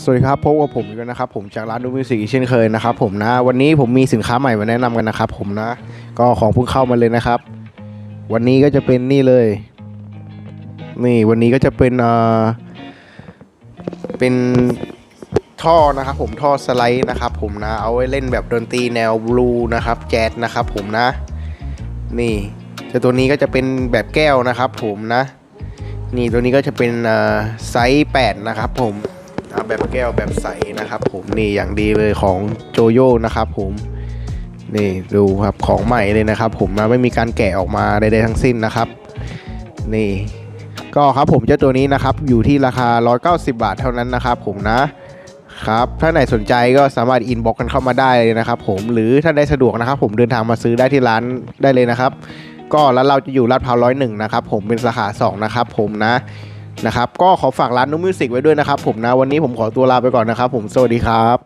สวัสดีครับพบกับผมอีกแล้วนะครับผมจากร้านดูมิวสิกเช่นเคยนะครับผมนะวันนี้ผมมีสินค้าใหม่มาแนะนำกันนะครับผมนะก็ของเพิ่งเข้ามาเลยนะครับ วันนี้ก็จะเป็นนี่เลย นี่วันนี้ก็จะเป็นเอ่อเป็นท่อนะครับผมท่อสไลด์นะครับผมนะเอาไว้เล่นแบบดนตรีแนวบลูนะครับแจ๊สนะครับผมนะ นี่แต่ตัวนี้ก็จะเป็นแบบแก้วนะครับผมนะ นี่ตัวนี้ก็จะเป็นเอ่อไซส์8นะครับผม แบบแก้วแบบใสนะครับ ผมนี่อย่างดีเลยของโจโย่นะครับผมนี่ดูครับของใหม่เลยนะครับ ผมนะไม่มีการแกะออกมาใดๆทั้งสิ้นนะครับ นี่ ก็ครับผมเจ้าตัวนี้นะครับ อยู่ที่ราคา 190 บาทเท่านั้นนะครับ ผมนะครับถ้าไหนสนใจก็สามารถอินบ็อกกันเข้ามาได้เลยนะครับ ผมหรือถ้าได้สะดวกนะครับ ผมเดินทางมาซื้อได้ที่ร้านได้เลยนะครับ ก็แล้วเราจะอยู่ลาดพร้าวร้อยหนึ่งนะครับ ผมเป็นสาขา2นะครับ ผมนะ นะครับก็ขอฝากร้านนุ่มมิวสิกไว้ด้วยนะครับผมนะวันนี้ผมขอตัวลาไปก่อนนะครับผมสวัสดีครับ